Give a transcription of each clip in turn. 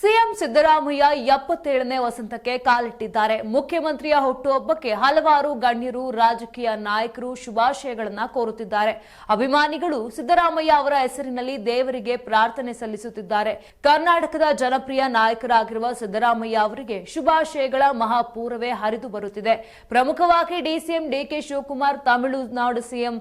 CM Siddaramaiah ಎಪ್ಪತ್ತೇಳನೇ ವಸಂತಕ್ಕೆ ಕಾಲಿಟ್ಟಿದ್ದಾರೆ. ಮುಖ್ಯಮಂತ್ರಿಯ ಹುಟ್ಟುಹಬ್ಬಕ್ಕೆ ಹಲವಾರು ಗಣ್ಯರು, ರಾಜಕೀಯ ನಾಯಕರು ಶುಭಾಶಯಗಳನ್ನ ಕೋರುತ್ತಿದ್ದಾರೆ. ಅಭಿಮಾನಿಗಳು ಸಿದ್ದರಾಮಯ್ಯ ಅವರ ಹೆಸರಿನಲ್ಲಿ ದೇವರಿಗೆ ಪ್ರಾರ್ಥನೆ ಸಲ್ಲಿಸುತ್ತಿದ್ದಾರೆ. ಕರ್ನಾಟಕದ ಜನಪ್ರಿಯ ನಾಯಕರಾಗಿರುವ ಸಿದ್ದರಾಮಯ್ಯ ಅವರಿಗೆ ಶುಭಾಶಯಗಳ ಮಹಾಪೂರವೇ ಹರಿದು ಬರುತ್ತಿದೆ. ಪ್ರಮುಖವಾಗಿ DCM DK Shivakumar, Tamil Nadu CM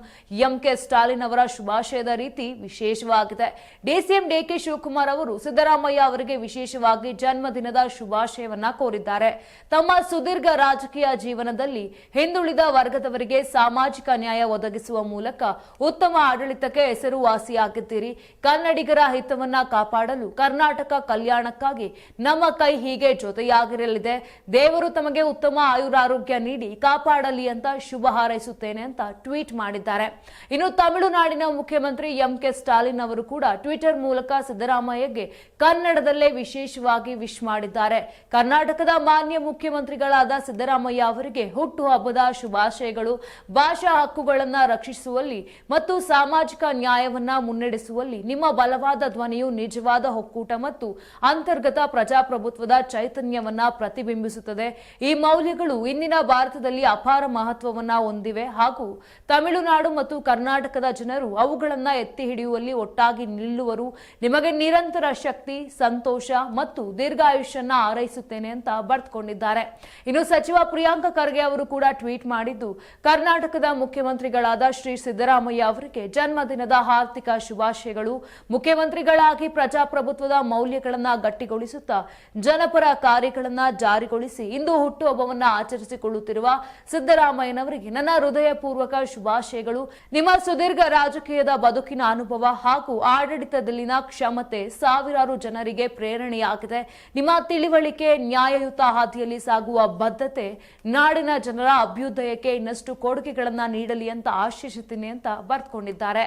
MK Stalin ಅವರ ಶುಭಾಶಯದ ರೀತಿ ವಿಶೇಷವಾಗಿದೆ. ಡಿಸಿಎಂ ಡಿಕೆ ಶಿವಕುಮಾರ್ ಅವರು ಸಿದ್ದರಾಮಯ್ಯ ಅವರಿಗೆ ವಿಶೇಷವಾಗಿ ಜನ್ಮದಿನದ ಶುಭಾಶಯವನ್ನ ಕೋರಿದ್ದಾರೆ. ತಮ್ಮ ಸುದೀರ್ಘ ರಾಜಕೀಯ ಜೀವನದಲ್ಲಿ ಹಿಂದುಳಿದ ವರ್ಗದವರಿಗೆ ಸಾಮಾಜಿಕ ನ್ಯಾಯ ಒದಗಿಸುವ ಮೂಲಕ ಉತ್ತಮ ಆಡಳಿತಕ್ಕೆ ಹೆಸರುವಾಸಿಯಾಗಿದ್ದೀರಿ. ಕನ್ನಡಿಗರ ಹಿತವನ್ನ ಕಾಪಾಡಲು ಕರ್ನಾಟಕ ಕಲ್ಯಾಣಕ್ಕಾಗಿ ನಮ್ಮ ಕೈ ಹೀಗೆ ಜೊತೆಯಾಗಿರಲಿದೆ. ದೇವರು ತಮಗೆ ಉತ್ತಮ ಆಯುರಾರೋಗ್ಯ ನೀಡಿ ಕಾಪಾಡಲಿ ಅಂತ ಶುಭ ಹಾರೈಸುತ್ತೇನೆ ಅಂತ ಟ್ವೀಟ್ ಮಾಡಿದ್ದಾರೆ. ಇನ್ನು ತಮಿಳುನಾಡಿನ ಮುಖ್ಯಮಂತ್ರಿ ಎಂ ಕೆ ಸ್ಟಾಲಿನ್ ಅವರು ಕೂಡ ಟ್ವಿಟರ್ ಮೂಲಕ ಸಿದ್ದರಾಮಯ್ಯಗೆ ಕನ್ನಡದಲ್ಲೇ ವಿಶೇಷವಾಗಿ ವಿಶ್ ಮಾಡಿದ್ದಾರೆ. ಕರ್ನಾಟಕದ ಮಾನ್ಯ ಮುಖ್ಯಮಂತ್ರಿಗಳಾದ ಸಿದ್ದರಾಮಯ್ಯ ಅವರಿಗೆ ಹುಟ್ಟುಹಬ್ಬದ ಶುಭಾಶಯಗಳು. ಭಾಷಾ ಹಕ್ಕುಗಳನ್ನು ರಕ್ಷಿಸುವಲ್ಲಿ ಮತ್ತು ಸಾಮಾಜಿಕ ನ್ಯಾಯವನ್ನ ಮುನ್ನಡೆಸುವಲ್ಲಿ ನಿಮ್ಮ ಬಲವಾದ ಧ್ವನಿಯು ನಿಜವಾದ ಒಕ್ಕೂಟ ಮತ್ತು ಅಂತರ್ಗತ ಪ್ರಜಾಪ್ರಭುತ್ವದ ಚೈತನ್ಯವನ್ನ ಪ್ರತಿಬಿಂಬಿಸುತ್ತದೆ. ಈ ಮೌಲ್ಯಗಳು ಇಂದಿನ ಭಾರತದಲ್ಲಿ ಅಪಾರ ಮಹತ್ವವನ್ನ ಹೊಂದಿವೆ ಹಾಗೂ ತಮಿಳುನಾಡು ಮತ್ತು ಕರ್ನಾಟಕದ ಜನರು ಅವುಗಳನ್ನ ಎತ್ತಿ ಹಿಡಿಯುವಲ್ಲಿ ಒಟ್ಟಾಗಿ ನಿಲ್ಲುವರು. ನಿಮಗೆ ನಿರಂತರ ಶಕ್ತಿ, ಸಂತೋಷ ಮತ್ತು ದೀರ್ಘಾಯುಷ್ಯನ್ನ ಹಾರೈಸುತ್ತೇನೆ ಅಂತ ಬರೆದುಕೊಂಡಿದ್ದಾರೆ. ಇನ್ನು ಸಚಿವ ಪ್ರಿಯಾಂಕ ಖರ್ಗೆ ಅವರು ಕೂಡ ಟ್ವೀಟ್ ಮಾಡಿದ್ದು, ಕರ್ನಾಟಕದ ಮುಖ್ಯಮಂತ್ರಿಗಳಾದ ಶ್ರೀ ಸಿದ್ದರಾಮಯ್ಯ ಅವರಿಗೆ ಜನ್ಮದಿನದ ಆರ್ಥಿಕ ಶುಭಾಶಯಗಳು. ಮುಖ್ಯಮಂತ್ರಿಗಳಾಗಿ ಪ್ರಜಾಪ್ರಭುತ್ವದ ಮೌಲ್ಯಗಳನ್ನ ಗಟ್ಟಿಗೊಳಿಸುತ್ತಾ ಜನಪರ ಕಾರ್ಯಗಳನ್ನ ಜಾರಿಗೊಳಿಸಿ ಇಂದು ಹುಟ್ಟುಹಬ್ಬವನ್ನ ಆಚರಿಸಿಕೊಳ್ಳುತ್ತಿರುವ ಸಿದ್ದರಾಮಯ್ಯನವರಿಗೆ ನನ್ನ ಹೃದಯಪೂರ್ವಕ ಶುಭಾಶಯಗಳು. ನಿಮ್ಮ ಸುದೀರ್ಘ ರಾಜಕೀಯದ ಬದುಕಿನ ಅನುಭವ ಹಾಗೂ ಆಡಳಿತದಲ್ಲಿನ ಕ್ಷಮತೆ ಸಾವಿರಾರು ಜನರಿಗೆ ಪ್ರೇರಣೆಯಾಗಿದೆ ನಿಮ್ಮ ತಿಳಿವಳಿಕೆ ನ್ಯಾಯಯುತ ಹಾದಿಯಲ್ಲಿ ಸಾಗುವ ಬದ್ಧತೆ ನಾಡಿನ ಜನರ ಅಭ್ಯುದಯಕ್ಕೆ ಇನ್ನಷ್ಟು ಕೊಡುಗೆಗಳನ್ನು ನೀಡಲಿ ಅಂತ ಆಶಿಸುತ್ತೇನೆ ಅಂತ ಬರೆದುಕೊಂಡಿದ್ದಾರೆ.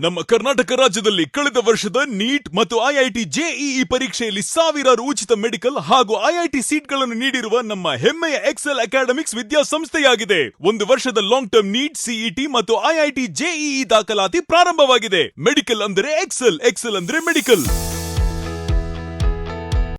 ನಮ್ಮ ಕರ್ನಾಟಕ ರಾಜ್ಯದಲ್ಲಿ ಕಳೆದ ವರ್ಷದ ನೀಟ್ ಮತ್ತು ಐಐಟಿ ಜೆಇಇ ಪರೀಕ್ಷೆಯಲ್ಲಿ ಸಾವಿರಾರು ಉಚಿತ ಮೆಡಿಕಲ್ ಹಾಗೂ ಐಐಟಿ ಸೀಟ್ಗಳನ್ನು ನೀಡಿರುವ ನಮ್ಮ ಹೆಮ್ಮೆಯ ಎಕ್ಸೆಲ್ ಅಕಾಡೆಮಿಕ್ಸ್ ವಿದ್ಯಾಸಂಸ್ಥೆಯಾಗಿದೆ. ಒಂದು ವರ್ಷದ ಲಾಂಗ್ ಟರ್ಮ್ ನೀಟ್ ಸಿಇಟಿ ಮತ್ತು ಐಐಟಿ ಜೆಇಇ ದಾಖಲಾತಿ ಪ್ರಾರಂಭವಾಗಿದೆ. ಮೆಡಿಕಲ್ ಅಂದರೆ ಎಕ್ಸೆಲ್ ಎಕ್ಸೆಲ್ ಅಂದ್ರೆ ಮೆಡಿಕಲ್.